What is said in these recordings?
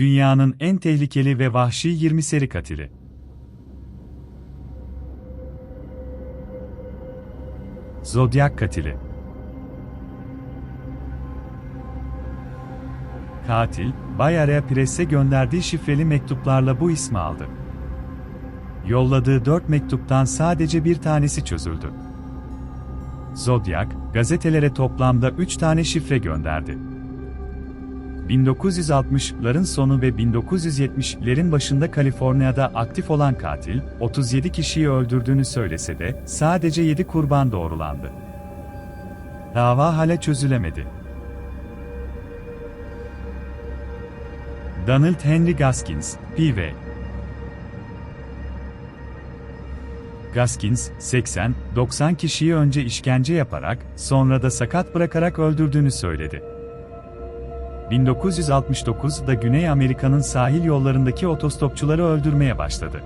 Dünyanın en tehlikeli ve vahşi 20 seri katili. Zodyak katili. Katil, Bay Area Press'e gönderdiği şifreli mektuplarla bu ismi aldı. Yolladığı dört mektuptan sadece bir tanesi çözüldü. Zodyak, gazetelere toplamda 3 tane şifre gönderdi. 1960'ların sonu ve 1970'lerin başında Kaliforniya'da aktif olan katil, 37 kişiyi öldürdüğünü söylese de sadece 7 kurban doğrulandı. Dava hala çözülemedi. Donald Henry Gaskins, P.V. Gaskins, 80-90 kişiyi önce işkence yaparak, sonra da sakat bırakarak öldürdüğünü söyledi. 1969'da Güney Amerika'nın sahil yollarındaki otostopçuları öldürmeye başladı.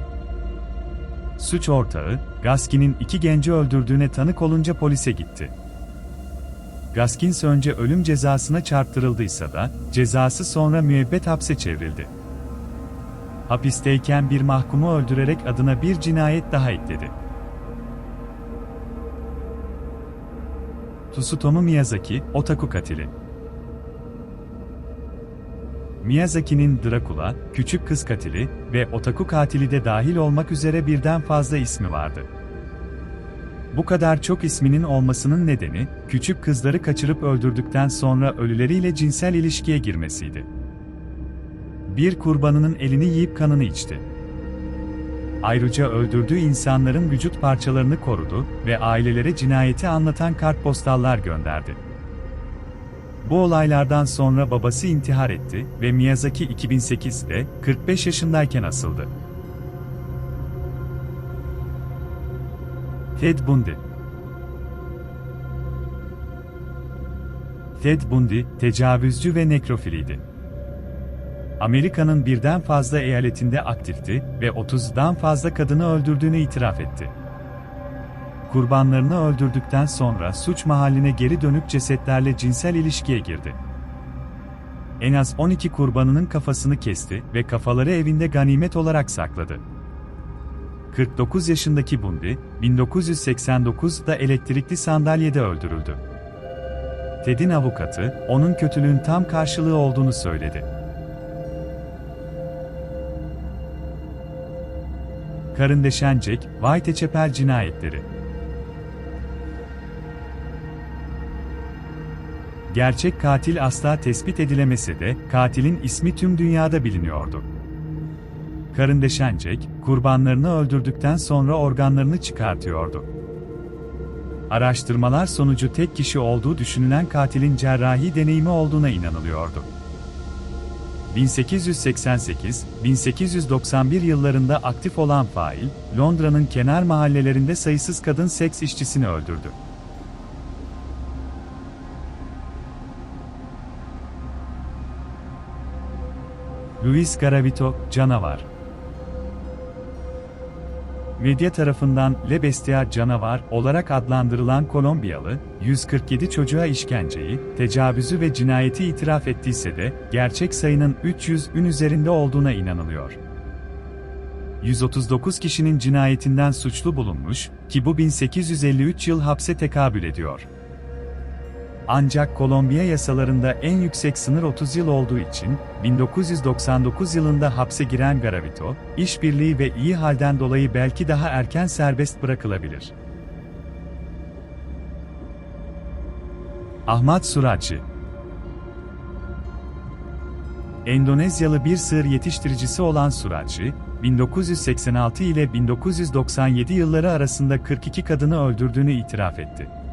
Suç ortağı, Gaskin'in iki genci öldürdüğüne tanık olunca polise gitti. Gaskins önce ölüm cezasına çarptırıldıysa da, cezası sonra müebbet hapse çevrildi. Hapisteyken bir mahkumu öldürerek adına bir cinayet daha ekledi. Tsutomu Miyazaki, Otaku katili. Miyazaki'nin Dracula, Küçük Kız Katili ve Otaku Katili de dahil olmak üzere birden fazla ismi vardı. Bu kadar çok isminin olmasının nedeni, küçük kızları kaçırıp öldürdükten sonra ölüleriyle cinsel ilişkiye girmesiydi. Bir kurbanının elini yiyip kanını içti. Ayrıca öldürdüğü insanların vücut parçalarını korudu ve ailelere cinayeti anlatan kartpostallar gönderdi. Bu olaylardan sonra babası intihar etti ve Miyazaki 2008'de 45 yaşındayken asıldı. Ted Bundy Ted Bundy, tecavüzcü ve nekrofiliydi. Amerika'nın birden fazla eyaletinde aktifti ve 30'dan fazla kadını öldürdüğünü itiraf etti. Kurbanlarını öldürdükten sonra suç mahalline geri dönüp cesetlerle cinsel ilişkiye girdi. En az 12 kurbanının kafasını kesti ve kafaları evinde ganimet olarak sakladı. 49 yaşındaki Bundy, 1989'da elektrikli sandalyede öldürüldü. Ted'in avukatı, onun kötülüğün tam karşılığı olduğunu söyledi. Karın deşen Jack, Whitechapel cinayetleri. Gerçek katil asla tespit edilemese de, katilin ismi tüm dünyada biliniyordu. Karın deşen Jack, kurbanlarını öldürdükten sonra organlarını çıkartıyordu. Araştırmalar sonucu tek kişi olduğu düşünülen katilin cerrahi deneyimi olduğuna inanılıyordu. 1888-1891 yıllarında aktif olan fail, Londra'nın kenar mahallelerinde sayısız kadın seks işçisini öldürdü. Luis Garavito, canavar. Medya tarafından Le Bestia canavar olarak adlandırılan Kolombiyalı, 147 çocuğa işkenceyi, tecavüzü ve cinayeti itiraf ettiyse de, gerçek sayının 300'ün üzerinde olduğuna inanılıyor. 139 kişinin cinayetinden suçlu bulunmuş, ki bu 1853 yıl hapse tekabül ediyor. Ancak Kolombiya yasalarında en yüksek sınır 30 yıl olduğu için, 1999 yılında hapse giren Garavito, işbirliği ve iyi halden dolayı belki daha erken serbest bırakılabilir. Ahmad Suraci Endonezyalı bir sığır yetiştiricisi olan Suraci, 1986 ile 1997 yılları arasında 42 kadını öldürdüğünü itiraf etti.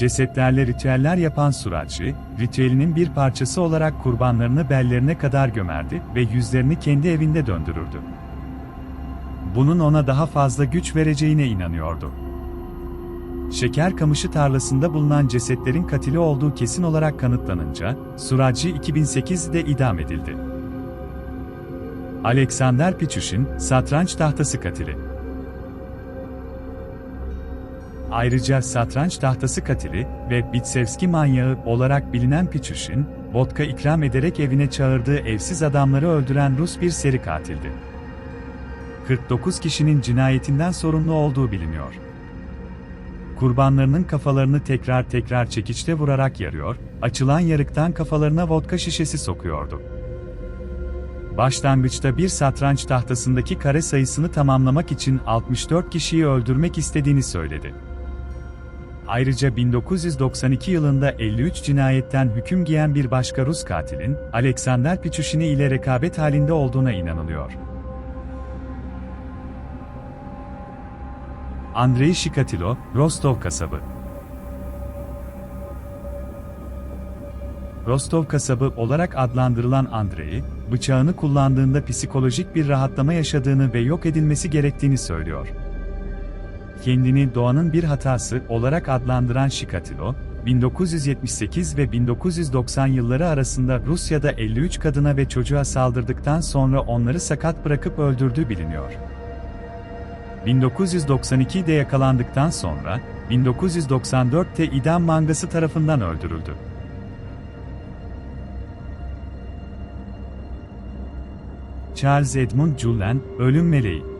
Cesetlerle ritüeller yapan Suraci, ritüelinin bir parçası olarak kurbanlarını bellerine kadar gömerdi ve yüzlerini kendi evinde döndürürdü. Bunun ona daha fazla güç vereceğine inanıyordu. Şeker kamışı tarlasında bulunan cesetlerin katili olduğu kesin olarak kanıtlanınca, Suraci 2008'de idam edildi. Alexander Pichushin, satranç tahtası katili. Ayrıca satranç tahtası katili ve Bitsevski manyağı olarak bilinen Pichushin, vodka ikram ederek evine çağırdığı evsiz adamları öldüren Rus bir seri katildi. 49 kişinin cinayetinden sorumlu olduğu biliniyor. Kurbanlarının kafalarını tekrar tekrar çekiçle vurarak yarıyor, açılan yarıktan kafalarına vodka şişesi sokuyordu. Başlangıçta bir satranç tahtasındaki kare sayısını tamamlamak için 64 kişiyi öldürmek istediğini söyledi. Ayrıca 1992 yılında 53 cinayetten hüküm giyen bir başka Rus katilin, Alexander Pichushini ile rekabet halinde olduğuna inanılıyor. Andrei Shikatilo, Rostov kasabı. Rostov kasabı olarak adlandırılan Andrei, bıçağını kullandığında psikolojik bir rahatlama yaşadığını ve yok edilmesi gerektiğini söylüyor. Kendini doğanın bir hatası olarak adlandıran Shikatilo, 1978 ve 1990 yılları arasında Rusya'da 53 kadına ve çocuğa saldırdıktan sonra onları sakat bırakıp öldürdüğü biliniyor. 1992'de yakalandıktan sonra, 1994'te idam mangası tarafından öldürüldü. Charles Edmund Cullen, Ölüm Meleği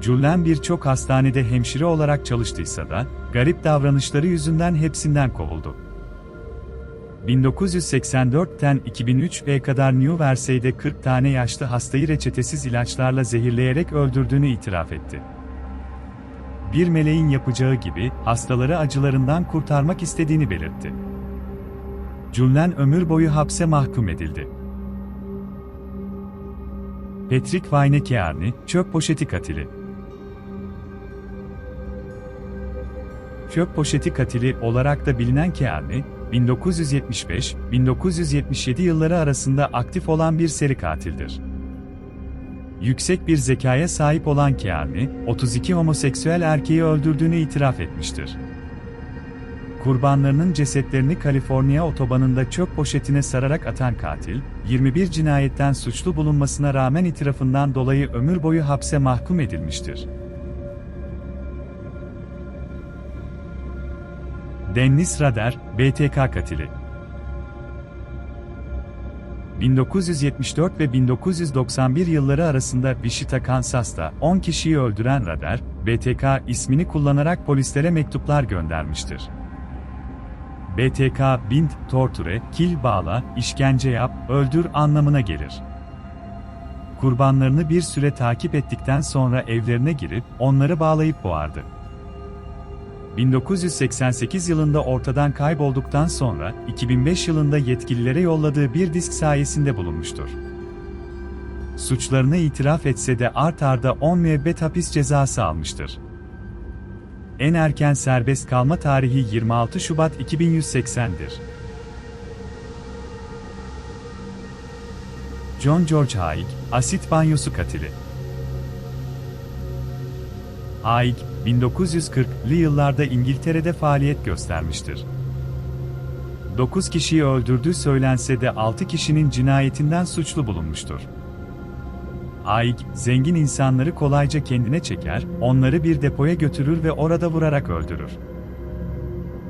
Cullen birçok hastanede hemşire olarak çalıştıysa da, garip davranışları yüzünden hepsinden kovuldu. 1984'ten 2003'e kadar New Jersey'de 40 tane yaşlı hastayı reçetesiz ilaçlarla zehirleyerek öldürdüğünü itiraf etti. Bir meleğin yapacağı gibi hastaları acılarından kurtarmak istediğini belirtti. Cullen ömür boyu hapse mahkum edildi. Patrick Wayne çöp poşeti katili. Çöp poşeti katili olarak da bilinen Kearney, 1975-1977 yılları arasında aktif olan bir seri katildir. Yüksek bir zekaya sahip olan Kearney, 32 homoseksüel erkeği öldürdüğünü itiraf etmiştir. Kurbanlarının cesetlerini Kaliforniya otobanında çöp poşetine sararak atan katil, 21 cinayetten suçlu bulunmasına rağmen itirafından dolayı ömür boyu hapse mahkum edilmiştir. Dennis Rader, BTK katili. 1974 ve 1991 yılları arasında Wichita, Kansas'ta 10 kişiyi öldüren Rader, BTK ismini kullanarak polislere mektuplar göndermiştir. BTK, bint, torture, kill bağla, işkence yap, öldür anlamına gelir. Kurbanlarını bir süre takip ettikten sonra evlerine girip onları bağlayıp boğardı. 1988 yılında ortadan kaybolduktan sonra 2005 yılında yetkililere yolladığı bir disk sayesinde bulunmuştur. Suçlarını itiraf etse de art arda 10 müebbet hapis cezası almıştır. En erken serbest kalma tarihi 26 Şubat 2180'dir. John George Haig, asit banyosu katili. Haig, 1940'lı yıllarda İngiltere'de faaliyet göstermiştir. 9 kişiyi öldürdüğü söylense de 6 kişinin cinayetinden suçlu bulunmuştur. Aig, zengin insanları kolayca kendine çeker, onları bir depoya götürür ve orada vurarak öldürür.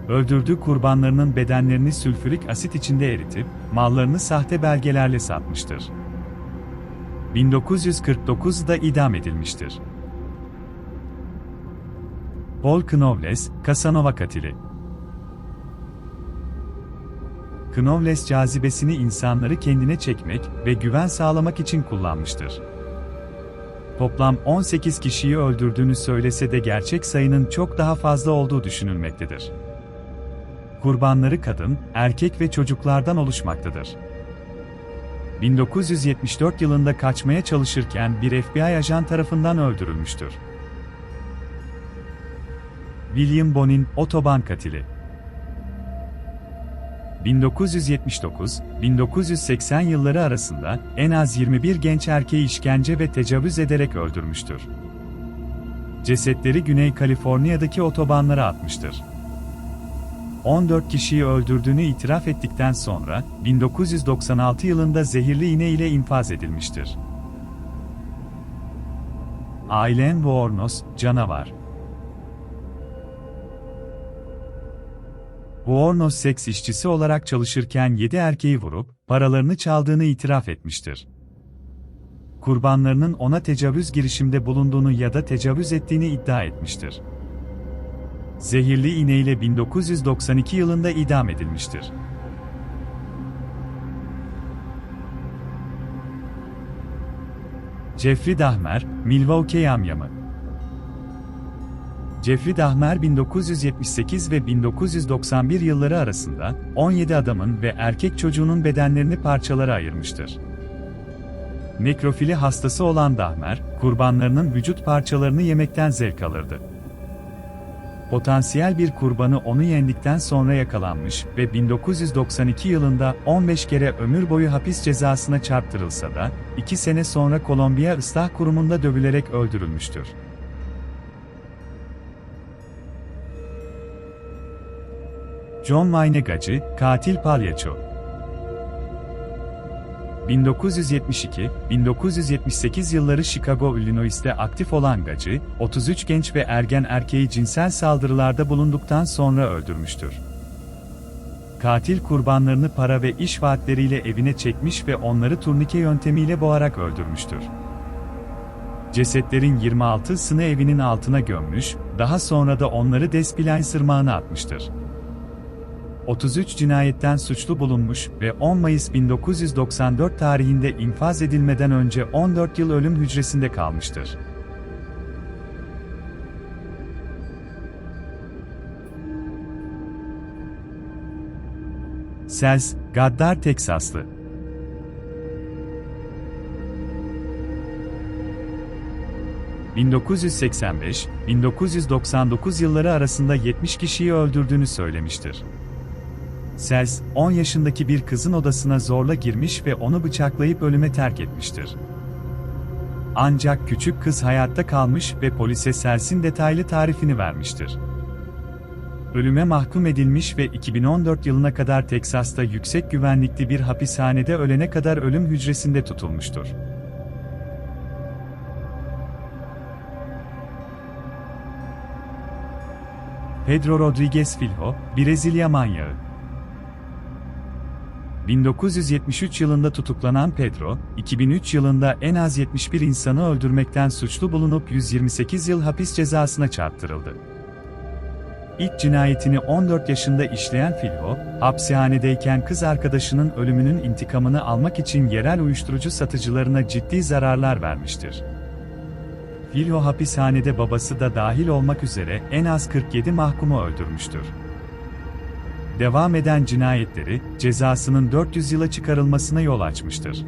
Öldürdüğü kurbanlarının bedenlerini sülfürik asit içinde eritip, mallarını sahte belgelerle satmıştır. 1949'da idam edilmiştir. Paul Knowles, Casanova katili. Knowles cazibesini insanları kendine çekmek ve güven sağlamak için kullanmıştır. Toplam 18 kişiyi öldürdüğünü söylese de gerçek sayının çok daha fazla olduğu düşünülmektedir. Kurbanları kadın, erkek ve çocuklardan oluşmaktadır. 1974 yılında kaçmaya çalışırken bir FBI ajan tarafından öldürülmüştür. William Bonin, otoban katili. 1979-1980 yılları arasında en az 21 genç erkeği işkence ve tecavüz ederek öldürmüştür. Cesetleri Güney Kaliforniya'daki otobanlara atmıştır. 14 kişiyi öldürdüğünü itiraf ettikten sonra 1996 yılında zehirli iğne ile infaz edilmiştir. Ailen Vornos, Ornos, canavar. Buornos seks işçisi olarak çalışırken 7 erkeği vurup paralarını çaldığını itiraf etmiştir. Kurbanlarının ona tecavüz girişimde bulunduğunu ya da tecavüz ettiğini iddia etmiştir. Zehirli iğneyle 1992 yılında idam edilmiştir. Jeffrey Dahmer, Milwaukee Yamyamı Jeffrey Dahmer 1978 ve 1991 yılları arasında 17 adamın ve erkek çocuğunun bedenlerini parçalara ayırmıştır. Nekrofili hastası olan Dahmer, kurbanlarının vücut parçalarını yemekten zevk alırdı. Potansiyel bir kurbanı onu yendikten sonra yakalanmış ve 1992 yılında 15 kere ömür boyu hapis cezasına çarptırılsa da, 2 sene sonra Kolombiya Islah Kurumu'nda dövülerek öldürülmüştür. John Wayne Gacı, katil palyaço. 1972-1978 yılları Chicago, Illinois'te aktif olan Gacı, 33 genç ve ergen erkeği cinsel saldırılarda bulunduktan sonra öldürmüştür. Katil kurbanlarını para ve iş vaatleriyle evine çekmiş ve onları turnike yöntemiyle boğarak öldürmüştür. Cesetlerin 26'sını evinin altına gömmüş, daha sonra da onları Despilay sırmağına atmıştır. 33 cinayetten suçlu bulunmuş ve 10 Mayıs 1994 tarihinde infaz edilmeden önce 14 yıl ölüm hücresinde kalmıştır. Sels, Gaddar Teksaslı ...1985-1999 yılları arasında 70 kişiyi öldürdüğünü söylemiştir. Sels, 10 yaşındaki bir kızın odasına zorla girmiş ve onu bıçaklayıp ölüme terk etmiştir. Ancak küçük kız hayatta kalmış ve polise Sels'in detaylı tarifini vermiştir. Ölüme mahkum edilmiş ve 2014 yılına kadar Teksas'ta yüksek güvenlikli bir hapishanede ölene kadar ölüm hücresinde tutulmuştur. Pedro Rodrigues Filho, Brezilya manyağı 1973 yılında tutuklanan Pedro, 2003 yılında en az 71 insanı öldürmekten suçlu bulunup 128 yıl hapis cezasına çarptırıldı. İlk cinayetini 14 yaşında işleyen Filho, hapishanedeyken kız arkadaşının ölümünün intikamını almak için yerel uyuşturucu satıcılarına ciddi zararlar vermiştir. Filho hapishanede babası da dahil olmak üzere en az 47 mahkumu öldürmüştür devam eden cinayetleri, cezasının 400 yıla çıkarılmasına yol açmıştır.